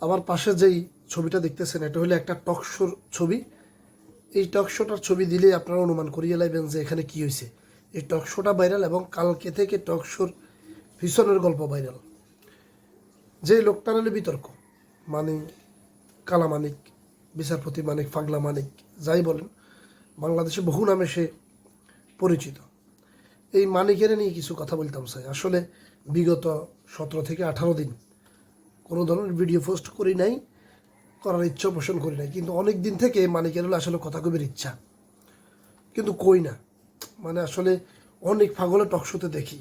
আমার পাশে যেই ছবিটা দেখতেছেন, এটা হলো একটা টকশোর ছবি। এই টকশোটার ছবি দিলে আপনারা অনুমান করিয়ে লাইবেন যে এখানে কি হয়েছে। এই টকশোটা ভাইরাল এবং কালকে থেকে টকশোর ভীষণের গল্প ভাইরাল। যে লোকটার হলে বিতর্ক। মানে কালা মানিক, বিচারপতি মানিক, ফাগলা মানিক, যাই বলেন, বাংলাদেশে বহু নামে সে পরিচিত। এই মানিকের নিয়ে কিছু কথা বলতাম, স্যার। আসলে বিগত সতেরো থেকে আঠারো দিন কোনো ধরনের ভিডিও পোস্ট করি নাই, করার ইচ্ছা পোষণ করি নাই। কিন্তু অনেক দিন থেকে মানিকের হলো আসলে কথা কবির ইচ্ছা। কিন্তু কই না। মানে আসলে অনেক পাগলে টকশোতে দেখি।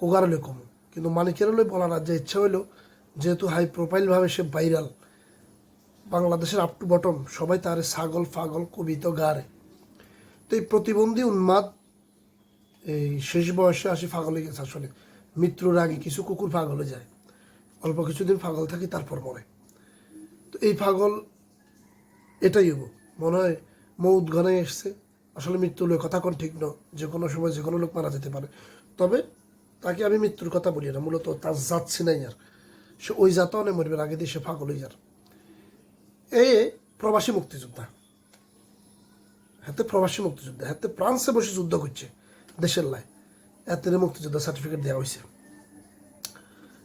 কোগার হলে কম। কিন্তু মানিকের হলে বলার আর যে ইচ্ছা হলো যেহেতু হাই প্রোফাইলভাবে সে ভাইরাল বাংলাদেশের আপ টু বটম সবাই তার ছাগল ফাগল কবিতা গারে। তো এই প্রতিবন্ধী উন্মাদ, এই শেষ বয়সে আসি হয়ে গেছে আসলে। মৃত্যুর আগে কিছু কুকুর হয়ে যায়। অল্প কিছুদিন পাগল থাকি, তারপর মরে। তো এই পাগল এটাই হব। মনে হয় মৌত ঘনে এসছে। আসলে মৃত্যু লোক কথা কোন ঠিক নয়। যে কোনো সময় যে কোনো লোক মারা যেতে পারে। তবে তাকে আমি মৃত্যুর কথা বলি না। মূলত তার যাচ্ছে নাই আর। সে ওই জাতও অনেক মরবে আগে দিয়ে সে পাগল হয়ে যার এই প্রবাসী মুক্তিযোদ্ধা। হাতে প্রবাসী মুক্তিযোদ্ধা। হাতে ফ্রান্সে বসে যুদ্ধ করছে দেশের লাই। এতের মুক্তিযোদ্ধা সার্টিফিকেট দেওয়া হয়েছে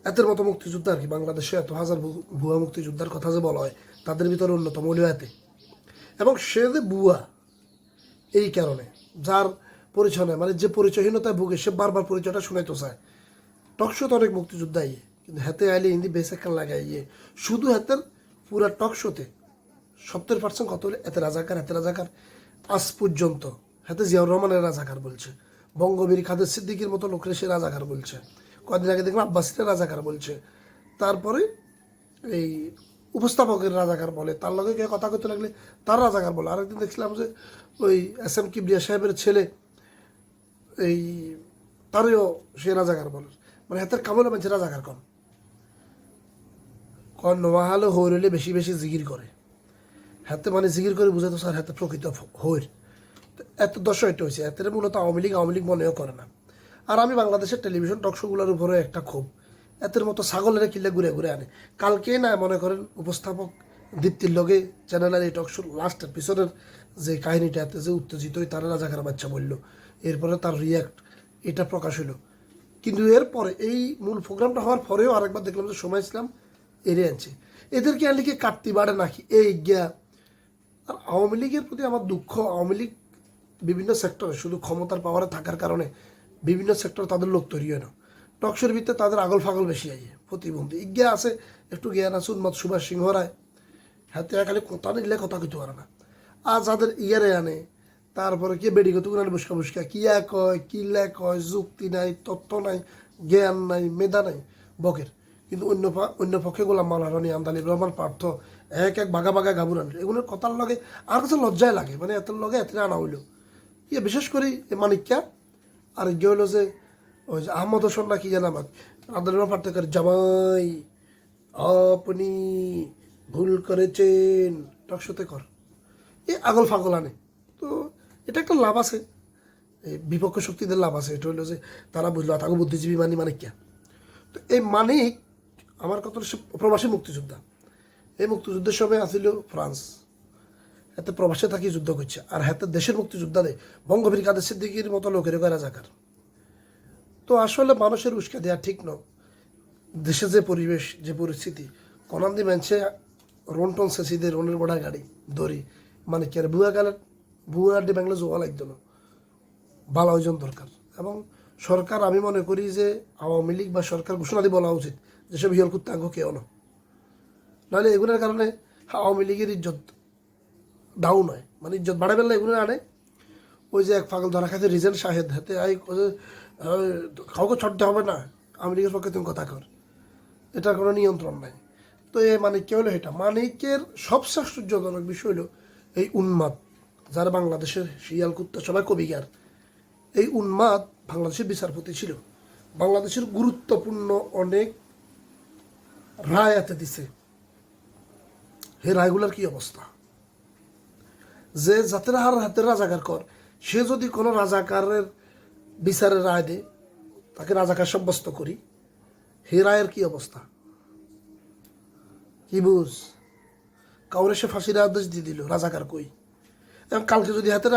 এতের মতো মুক্তিযোদ্ধা আর কি? বাংলাদেশে এত হাজার ভুয়া মুক্তিযোদ্ধার কথা যে বলা হয়, তাদের ভিতরে অন্যতম হলো এতে এবং সে যে বুয়া এই কারণে, যার পরিচয় নেই মানে যে পরিচয়হীনতায় ভুগে, সে বারবার পরিচয়টা শুনাইতে চায় টকশোতে অনেক মুক্তিযোদ্ধা ইয়ে কিন্তু হাতে আইলে হিন্দি বেসেকাল লাগাই ইয়ে শুধু হাতের পুরা টকশোতে, সত্তর পার্সেন্ট কত হলে এতে রাজাকার এতে রাজাকার। আজ পর্যন্ত, হাতে জিয়াউর রহমানের রাজাকার বলছে। বঙ্গবীর খাদের সিদ্দিকির মতো লোকের সে রাজাকার বলছে। কদিন আগে দেখলাম আব্বাসিরা রাজাকার বলছে। তারপরে এই উপস্থাপকের রাজাকার বলে। তার লগে কে কথা করতে লাগলে তার রাজাকার বলে। আরেকদিন দেখছিলাম যে ওই এস এম কিবরিয়া সাহেবের ছেলে, এই তারও সে রাজাকার বলে। মানে হাতের কামলে মানুষের রাজাকার কম কন নোয়া হলে হইর হইলে বেশি বেশি জিগির করে। হাতে মানে জিগির করে বুঝে তো স্যার, হাতে প্রকৃত হইর তো এত দর্শক এটা হয়েছে এতে মূলত আওয়ামী লীগ আওয়ামী লীগ মনেও করে না। আর আমি বাংলাদেশের টেলিভিশন টকশোগুলোর উপরে একটা ক্ষোভ। এতের মতো ছাগলের কিল্লে ঘুরে ঘুরে আনে। কালকে না মনে করেন উপস্থাপক দীপ্তির লগে চ্যানেলের এই টকশো লাস্ট এপিসোডের যে কাহিনীটা, এতে যে উত্তেজিত তারা রাজাকার বাচ্চা বলল। এরপরে তার রিয়াক্ট এটা প্রকাশ হলো। কিন্তু এরপরে এই মূল প্রোগ্রামটা হওয়ার পরেও আরেকবার দেখলাম যে সময় ইসলাম এড়ে আনছে। এদেরকে আনলে কি কাটতি বাড়ে নাকি? এই জ্ঞা আর আওয়ামী লীগের প্রতি আমার দুঃখ, আওয়ামী লীগ বিভিন্ন সেক্টরে শুধু ক্ষমতার পাওয়ারে থাকার কারণে বিভিন্ন সেক্টরে তাদের লোক তৈরি হয় না। টকশোর ভিতরে তাদের আগল ফাগল বেশি আইয়ে, প্রতিবন্ধী। ইজ্ঞা আছে, একটু জ্ঞান আছে উন্মত সুভাষ সিংহ রায়। হাতে খালি কথা নিলে কথা কিছু পারে না। আর যাদের ইয়ারে আনে, তারপরে কে বেড়ি কত আনে বুসকা বুসকা? কিয়া কয় কিলা কয়, যুক্তি নাই তথ্য নাই, জ্ঞান নাই, মেধা নাই, বকের। কিন্তু অন্য অন্য পক্ষে গোলাম মালারানি আমদানি রহমান পার্থ এক এক বাগা বাগা গাবুর আনলে এগুলোর কথার লগে আর কাছে লজ্জায় লাগে মানে এত লগে এত আনা হইল। ইয়ে বিশেষ করে মানিক্যা আর গিয়ে হলো যে, ওই যে আহমদ হোসেন না কি জানা আমার আন্দোলন পার্থক্য জামাই, আপনি ভুল করেছেন টকশোতে কর। এ আগল ফাগল আনে। তো এটা একটা লাভ আছে। বিপক্ষ শক্তিদের লাভ আছে। এটা হলো যে, তারা বুঝলো তাকে বুদ্ধিজীবী মানি মানে কে? তো এই মানিক, আমার কথা প্রবাসী মুক্তিযোদ্ধা। এই মুক্তিযুদ্ধের সময় আসিল ফ্রান্স। এতে প্রবাসে থাকি যুদ্ধ করছে। আর হাতে দেশের মুক্তিযোদ্ধা দেয় বঙ্গবীর কাদের সিদ্দিকির মতো লোকের রাজাকার তো আসলে মানুষের উস্কা দেওয়া ঠিক নয়। দেশে যে পরিবেশ, যে পরিস্থিতি কনান্দি মানছে রোন টন সেসিদের রোনের বড়া গাড়ি, দড়ি। মানে কি আর বুয়া গেলে, বুয়া ডি বাংলা জোয়া লাগতো না। ভালো ওজন দরকার। এবং সরকার আমি মনে করি যে আওয়ামী লীগ বা সরকার ঘোষণা দিয়ে বলা উচিত যেসব হিয়ল কুত্তাঙ্গ কেউ না। নাহলে এগুলোর কারণে আওয়ামী লীগের ইজ্জত ডাউন হয়। মানে ইজ্জত বাড়াবে না, এগুলো আনে। ওই যে এক পাগল ধরা খাতে রিজেন্ট শাহেদ হাতে আই কাউকে ছড়তে হবে না। আমেরিকার পক্ষে তুমি কথা কর। এটার কোনো নিয়ন্ত্রণ নাই। তো এ মানে কে হলো এটা। মানিকের সবচেয়ে আশ্চর্যজনক বিষয় হলো এই উন্মাদ, যারা বাংলাদেশের শিয়াল, কুত্তা সবাই কবিগার। এই উন্মাদ বাংলাদেশের বিচারপতি ছিল। বাংলাদেশের গুরুত্বপূর্ণ অনেক রায় এতে দিছে। এই রায়গুলোর কি অবস্থা? যে জাতের হার হাতের রাজাকার কর, সে যদি কোনো রাজাকারের বিচারের রায় দেয়, তাকে রাজাকার সাব্যস্ত করি। হে রায়ের কি অবস্থা? কি বুঝ? কাউরে সে ফাঁসির আদেশ দিয়ে দিল, রাজাকার কই? এবং কালকে যদি হাতে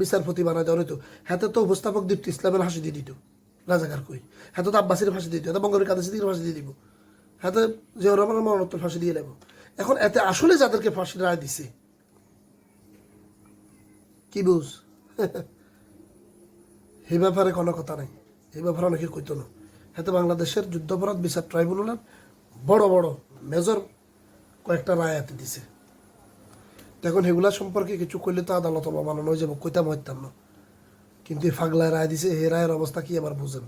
বিচারপতি বানায় দেওয়া হতো হাতে তো উপস্থাপক দীপ্তি ইসলামের ফাঁসি দিয়ে দিত, রাজাকার কই? হাতে তো আব্বাসির ফাঁসি দিয়ে দিত, হাতে বঙ্গের কাদের সিদ্দিকের ফাঁসি দিয়ে দিব, হাতে জিয়াউর রহমানের মরণোত্তর ফাঁসি দিয়ে নেব এখন এতে আসলে যাদেরকে ফাঁসির রায় দিছে কি বুঝ? এই ব্যাপারে কোনো কথা নাই। এই ব্যাপারে অনেকে কইতো না। হাতে বাংলাদেশের যুদ্ধাপরাধ বিচার ট্রাইব্যুনালের বড় বড় মেজর কয়েকটা রায় হাতে দিছে। তো এখন এগুলা সম্পর্কে কিছু করলে তো আদালত বানানো হয়ে যাব কইতাম হইতাম না। কিন্তু ফাগলায় রায় দিছে, এই রায়ের অবস্থা কি আবার বুঝেন?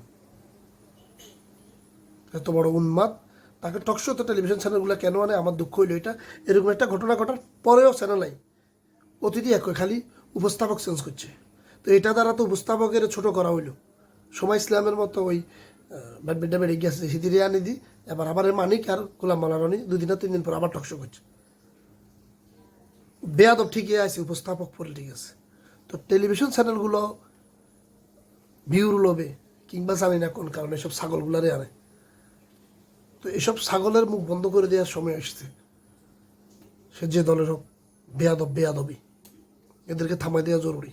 এত বড় উন্মাদ, তাকে টকশো তো টেলিভিশন চ্যানেলগুলো কেন আনে? আমার দুঃখ হইল এটা। এরকম একটা ঘটনা ঘটার পরেও চ্যানেল অতিথি একই, খালি উপস্থাপক চেঞ্জ করছে। তো এটা দ্বারা তো উপস্থাপকের ছোট করা হইল। সময় ইসলামের মতো ওই ব্যাডমিন্টন বেড়ে গিয়েছে সিদিরে আনি দি, এবার আবার মানিক আর গোলাম মালারানি দুদিন তিন দিন পর আবার টকশো করছে। বেয়াদব ঠিকই আছে, উপস্থাপক পরে ঠিক আছে। তো টেলিভিশন চ্যানেলগুলো ভিউর লোভে, কিংবা জানি না কোন কারণে সব ছাগলগুলারে আনে। তো এসব ছাগলের মুখ বন্ধ করে দেওয়ার সময় এসেছে সে যে দলের হোক, বেয়াদব, বেয়াদবি। এদেরকে থামাই দেওয়া জরুরি।